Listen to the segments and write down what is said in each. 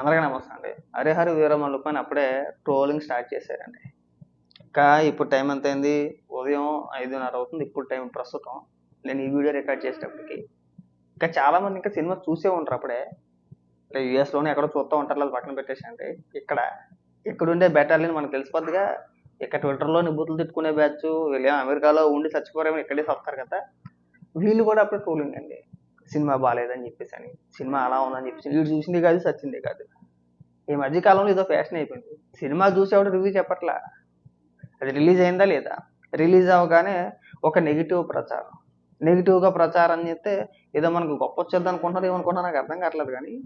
అందరికీ నమస్తే అండి. హరిహరి వీరమల్లు అని అప్పుడే ట్రోలింగ్ స్టార్ట్ చేశారండి. ఇంకా ఇప్పుడు టైం ఎంత అయింది ఉదయం ఐదున్నర అవుతుంది. ఇప్పుడు టైం ప్రస్తుతం. నేను ఈ వీడియో రికార్డ్ చేసేటప్పటికి. ఇంకా చాలామంది ఇంకా సినిమా చూసే ఉంటారు అప్పుడే. యూఎస్లోనే ఎక్కడో చూస్తూ ఉంటారు అది పక్కన పెట్టేసండి ఇక్కడ ఇక్కడుండే ఉండే మనకు తెలిసిపోద్దిగా. ఇక్కడ ట్విట్టర్లో నిబుతులు తిట్టుకునే బ్యాచ్ వీళ్ళేమో అమెరికాలో ఉండి చచ్చిపోరేమో ఇక్కడే వస్తారు కదా. వీళ్ళు కూడా అప్పుడు ట్రోలింగ్ అండి. సినిమా బాగాలేదని చెప్పేసి అని సినిమా అలా ఉందని చెప్పేసి వీడు చూసింది కాదు సచ్చింది కాదు. ఈ మధ్య కాలంలో ఫ్యాషన్ అయిపోయింది. సినిమా చూసేవాడు రివ్యూ చెప్పట్లా? అది రిలీజ్ అయిందా లేదా? రిలీజ్ అవ్వగానే ఒక నెగిటివ్ ప్రచారం. నెగిటివ్గా ప్రచారం చేస్తే ఏదో మనకు గొప్ప వచ్చేది అనుకుంటున్నారు ఏమనుకుంటున్నా నాకు అర్థం కావట్లేదు కానీ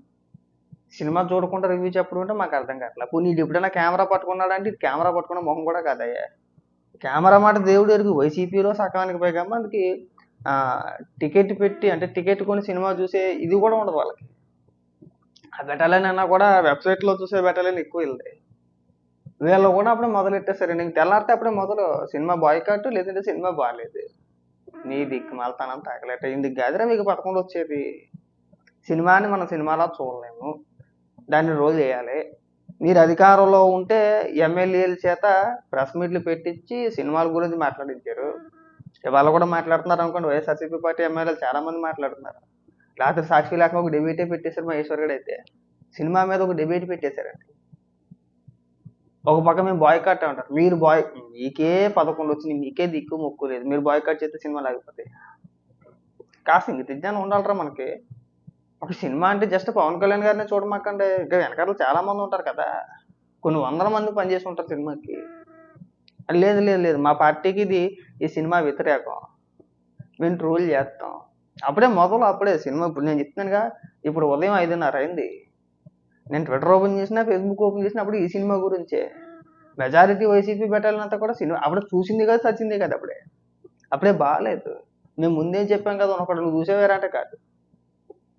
సినిమా చూడకుండా రివ్యూ చెప్పడం అంటే మాకు అర్థం కావట్లేదు. పోనీ నీడు ఎప్పుడైనా కెమెరా పట్టుకున్నాడంటే ఇది కెమెరా పట్టుకున్న మొహం కూడా కాదయ్యా. కెమెరా మాట దేవుడు ఎరుగు వైసీపీలో సకానికి పైగా మనకి టికెట్ పెట్టి అంటే టికెట్ కొని సినిమా చూసే ఇది కూడా ఉండదు వాళ్ళకి. ఆ బెటాలియన్ అన్నా కూడా వెబ్సైట్లో చూసే బెటాలియన్ ఎక్కువ వెళ్తాయి వీళ్ళు కూడా అప్పుడే మొదలెట్టేసరి నీకు తెల్లారితే అప్పుడే మొదలు సినిమా బాయ్కాట్ లేదంటే సినిమా బాగాలేదు నీ దిక్కు మళ్తానం తాకలేట ఇందుకు గదిరా మీకు పదకొండు వచ్చేది. సినిమాని మనం సినిమాలో చూడలేము. దాన్ని రోజు చేయాలి మీరు అధికారంలో ఉంటే ఎమ్మెల్యేల చేత ప్రెస్ మీట్లు పెట్టించి సినిమాల గురించి మాట్లాడించారు. ఇవాళ కూడా మాట్లాడుతున్నారు అనుకోండి వైఎస్ఆర్సీపీ పార్టీ ఎమ్మెల్యేలు చాలా మంది మాట్లాడుతున్నారు. రాత్రి సాక్షి లేక ఒక డిబేటే పెట్టేశారు మహేశ్వర్ గడ్ అయితే. సినిమా మీద ఒక డిబేట్ పెట్టేశారండి. ఒక పక్క మేము బాయ్కాట్ అంటారు. మీరు బాయ్ మీకే పదకొండు వచ్చింది మీకే దిక్కు మొక్కు లేదు. మీరు బాయ్కాట్ చేస్తే సినిమా లేకపోతే కాస్త ఇంక తిజ్ఞానం ఉండాలరా మనకి. ఒక సినిమా అంటే జస్ట్ పవన్ కళ్యాణ్ గారిని చూడమాకండి. ఇంకా వెనకాల చాలా మంది ఉంటారు కదా. కొన్ని వందల మంది పనిచేసి ఉంటారు సినిమాకి. లేదు లేదు లేదు. మా పార్టీకి ఇది ఈ సినిమా వ్యతిరేకం. మేము ట్రోల్ చేస్తాం. అప్పుడే మొదలు అప్పుడే సినిమా. ఇప్పుడు నేను చెప్తున్నానుగా ఇప్పుడు ఉదయం ఐదున్నర అయింది. నేను ట్విట్టర్ ఓపెన్ చేసినా ఫేస్బుక్ ఓపెన్ చేసినప్పుడు ఈ సినిమా గురించే. మెజారిటీ వైసీపీ పెట్టాలంతా కూడా సినిమా అప్పుడు చూసింది కదా చచ్చింది కదా అప్పుడే. అప్పుడే బాగాలేదు మేము ముందేం చెప్పాం కదా ఒకటి నువ్వు చూసేవారంటే కాదు.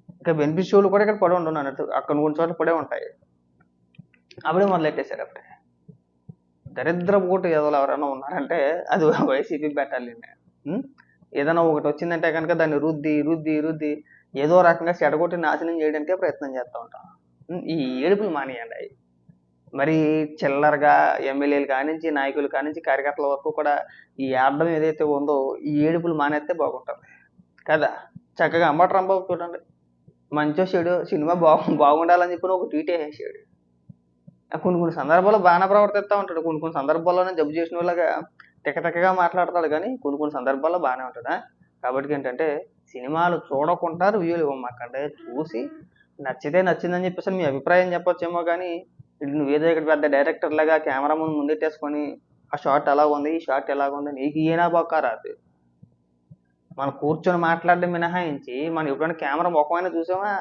ఇంకా బెనిఫిట్ షోలు కూడా ఇక్కడ పడి ఉంటున్నాను అన్నట్టు అక్కడ కొన్ని చోట్ల పడే ఉంటాయి. అప్పుడే మొదలెట్టేశారు అప్పుడే. దరిద్ర పోటు ఏదో ఎవరైనా ఉన్నారంటే అది వైసీపీ పెట్టాలండి ఏదైనా ఒకటి వచ్చిందంటే కనుక దాన్ని రుద్ది రుద్ది రుద్ది ఏదో రకంగా చెడగొట్టి నాశనం చేయడానికే ప్రయత్నం చేస్తూ ఉంటాం. ఈ ఏడుపులు మానేయండి అవి. మరి చిల్లరగా ఎమ్మెల్యేలు కానించి నాయకులు కానించి కార్యకర్తల వరకు కూడా ఈ ఆడడం ఏదైతే ఉందో ఈ ఏడుపులు మానేస్తే బాగుంటుంది. కదా? చక్కగా అంబటరాంబాబు చూడండి. మంచో చెడు సినిమా బాగు బాగుండాలని చెప్పి ఒక ట్వీట్ వేసేసాడు కొన్ని కొన్ని సందర్భాల్లో బాగానే ప్రవర్తిస్తూ ఉంటాడు. కొన్ని కొన్ని సందర్భాల్లోనే జబ్బు చేసిన వాళ్ళగా తెక్కతెక్కగా మాట్లాడతాడు కానీ కొన్ని కొన్ని సందర్భాల్లో బాగానే ఉంటాడా. కాబట్టి ఏంటంటే సినిమాలు చూడకుండా రివ్యూలు ఇవ్వమాకండి చూసి నచ్చితే నచ్చిందని చెప్పేసి మీ అభిప్రాయం చెప్పొచ్చేమో కానీ ఇది నువ్వు ఏదో ఇక్కడ పెద్ద డైరెక్టర్ లాగా కెమెరా ముందు ముందెట్టేసుకొని ఆ షార్ట్ ఎలా ఉంది? ఈ షార్ట్ ఎలా ఉంది? నీకు ఏనా బొక్క రాదు. మనం కూర్చొని మాట్లాడడం మినహాయించి మనం ఎప్పుడైనా కెమెరా ముఖమైనా చూసామా?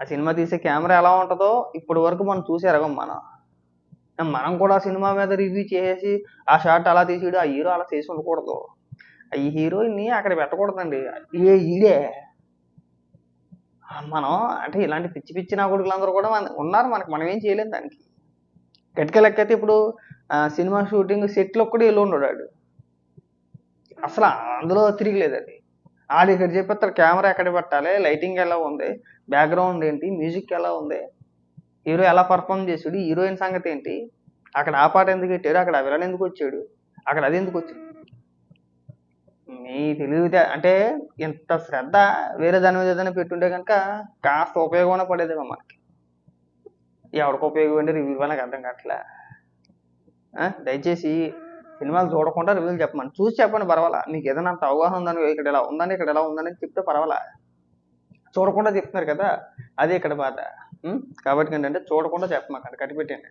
ఆ సినిమా తీసే కెమెరా ఎలా ఉంటుందో ఇప్పటి వరకు మనం చూసారు ఎరగం మనం. మనం కూడా సినిమా మీద రివ్యూ చేసి ఆ షార్ట్ అలా తీసేడు ఆ హీరో అలా చేసి ఉండకూడదు. ఈ హీరోయిన్ని అక్కడ పెట్టకూడదండి. ఏ ఈడే. మనం అంటే ఇలాంటి పిచ్చి పిచ్చి నా కొడుకులందరూ కూడా మన ఉన్నారు మనకి మనం ఏం చేయలేదు దానికి. గట్టిగా లెక్కైతే ఇప్పుడు సినిమా షూటింగ్ సెట్లో కూడా వెళ్ళి ఉన్నాడు అసలు అందులో తిరిగి అది వాళ్ళు ఇక్కడ చెప్పేస్తారు కెమెరా ఎక్కడ పెట్టాలి లైటింగ్ ఎలా ఉంది బ్యాక్గ్రౌండ్ ఏంటి మ్యూజిక్ ఎలా ఉంది హీరో ఎలా పర్ఫామ్ చేసాడు హీరోయిన్ సంగతి ఏంటి అక్కడ ఆ పాట ఎందుకు పెట్టాడు అక్కడ ఆ విలన్ ఎందుకు వచ్చాడు అక్కడ అది ఎందుకు వచ్చాడు మీ తెలివితే అంటే ఇంత శ్రద్ధ వేరే దాని మీద ఏదైనా పెట్టుంటే కనుక కాస్త ఉపయోగం పడేదేమో మనకి. ఎవరికి ఉపయోగం అంటే రివ్యూ నాకు అర్థం కావట్లే? దయచేసి సినిమాలు చూడకుండా రివ్యూలు చెప్పమని. చూసి చెప్పండి పర్వాలా. మీకు ఏదైనా అంత అవగాహన ఉందని ఇక్కడ ఇలా ఉందని ఇక్కడ ఎలా ఉందని చెప్తే పర్వాలా. చూడకుండా చెప్తున్నారు కదా అదే ఇక్కడ బాధ. కాబట్టి ఏంటంటే చూడకుండా చెప్పమాకండి కట్టిపెట్టండి